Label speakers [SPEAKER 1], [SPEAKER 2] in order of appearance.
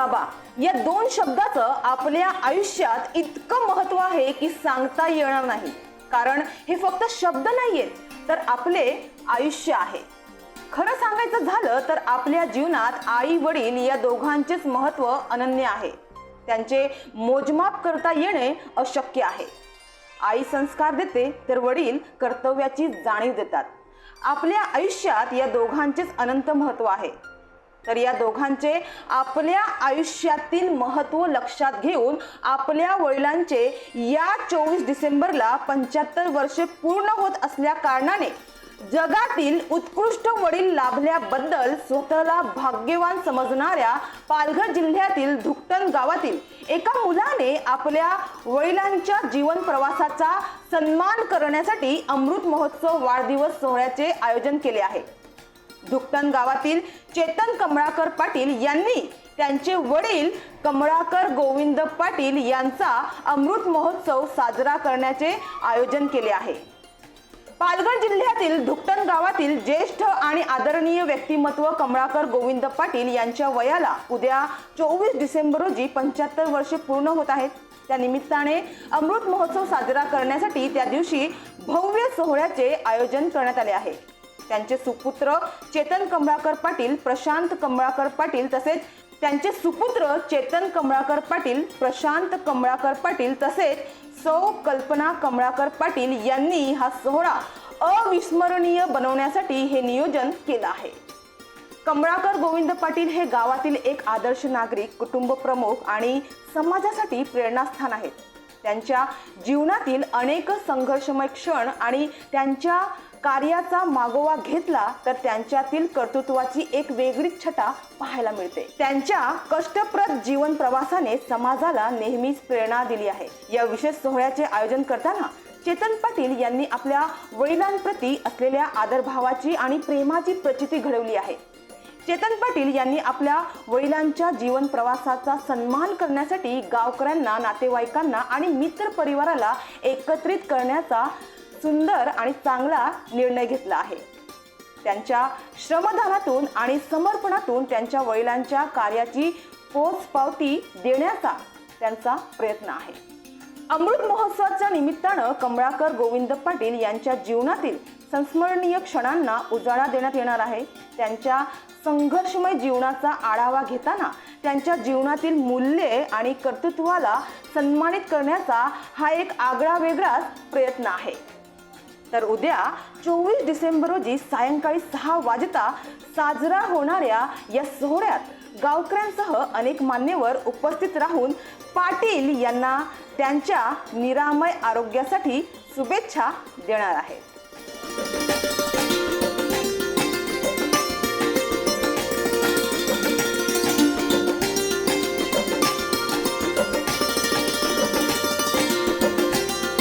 [SPEAKER 1] बाबा या दोन शब्दाचं आपल्या आयुष्यात इतकं महत्त्व आहे की सांगता येणार नाही. कारण हे फक्त शब्द नाहीयेत तर आपले आयुष्य आहे. खरं सांगायचं झालं तर आपल्या जीवनात आई वडील या दोघांचेच महत्त्व अनन्य आहे. त्यांचे मोजमाप करता येणे अशक्य आहे. आई संस्कार देते तर वडील कर्तव्याची जाणीव देतात. आपल्या आयुष्यात या दोघांचेच अनंत महत्त्व आहे. तर या दोघांचे आपल्या आयुष्यातील महत्त्व लक्षात घेऊन आपल्या वडिलांचे या चोवीस डिसेंबरला पंच्याहत्तर वर्षे पूर्ण होत असल्या कारणाने जगातील उत्कृष्ट वडील लाभल्याबद्दल स्वतःला भाग्यवान समजणाऱ्या पालघर जिल्ह्यातील धुकटन गावातील एका मुलाने आपल्या वडिलांच्या जीवन प्रवासाचा सन्मान करण्यासाठी अमृत महोत्सव वाढदिवस सोहळ्याचे आयोजन केले आहे. धुकटन गावातील चेतन कमळाकर पाटील यांनी त्यांचे वडील कमळाकर गोविंद पाटील यांचा अमृत महोत्सव साजरा करण्याचे आयोजन केले आहे. पालघर जिल्ह्यातील धुकटन गावातील ज्येष्ठ आणि आदरणीय व्यक्तिमत्व कमळाकर गोविंद पाटील यांच्या वयाला उद्या चोवीस डिसेंबर रोजी पंच्याहत्तर वर्षे पूर्ण होत आहेत. त्या निमित्ताने अमृत महोत्सव साजरा करण्यासाठी त्या दिवशी भव्य सोहळ्याचे आयोजन करण्यात आले आहे. त्यांचे सुपुत्र चेतन कमळाकर पाटील प्रशांत कमळाकर पाटील तसेच त्यांचे सुपुत्र चेतन कमळाकर पाटील प्रशांत कमळाकर पाटील तसेच सौ कल्पना कमळाकर पाटील यांनी हा सोहळा अविस्मरणीय बनवण्यासाठी हे नियोजन केलं आहे. कमळाकर गोविंद पाटील हे गावातील एक आदर्श नागरिक कुटुंब प्रमुख आणि समाजासाठी प्रेरणास्थान आहेत. त्यांच्या जीवनातील अनेक संघर्षमय क्षण आणि त्यांच्या कार्याचा मागोवा घेतला तर त्यांच्यातील कर्तृत्वाची एक वेगळीच छटा पाहायला मिळते. त्यांच्या कष्टप्रद जीवन प्रवासाने समाजाला नेहमीच प्रेरणा दिली आहे. या विशेष सोहळ्याचे आयोजन करताना चेतन पाटील यांनी आपल्या वडिलांप्रती असलेल्या आदरभावाची आणि प्रेमाची प्रचिती घडवली आहे. चेतन पाटील यांनी आपल्या वडिलांच्या जीवन प्रवासाचा सन्मान करण्यासाठी गावकऱ्यांना नातेवाईकांना आणि मित्र परिवाराला एकत्रित करण्याचा सुंदर आणि चांगला निर्णय घेतला आहे. त्यांच्या श्रमदानातून आणि समर्पणातून त्यांच्या वडिलांच्या कार्याची पोचपावती देण्याचा त्यांचा प्रयत्न आहे. अमृत महोत्सवाच्या निमित्तानं कमळाकर गोविंद पाटील यांच्या जीवनातील संस्मरणीय क्षणांना उजाळा देण्यात येणार आहे. त्यांच्या संघर्षमय जीवनाचा आढावा घेताना त्यांच्या जीवनातील मूल्ये आणि कर्तृत्वाला सन्मानित करण्याचा हा एक आगळा वेगळाच प्रयत्न आहे. तर उद्या चोवीस डिसेंबर रोजी सायंकाळी सहा वाजता साजरा होणाऱ्या या सोहळ्यात गावकऱ्यांसह अनेक मान्यवर उपस्थित राहून पाटील यांना त्यांच्या निरामय आरोग्यासाठी शुभेच्छा देणार आहेत. Thank you.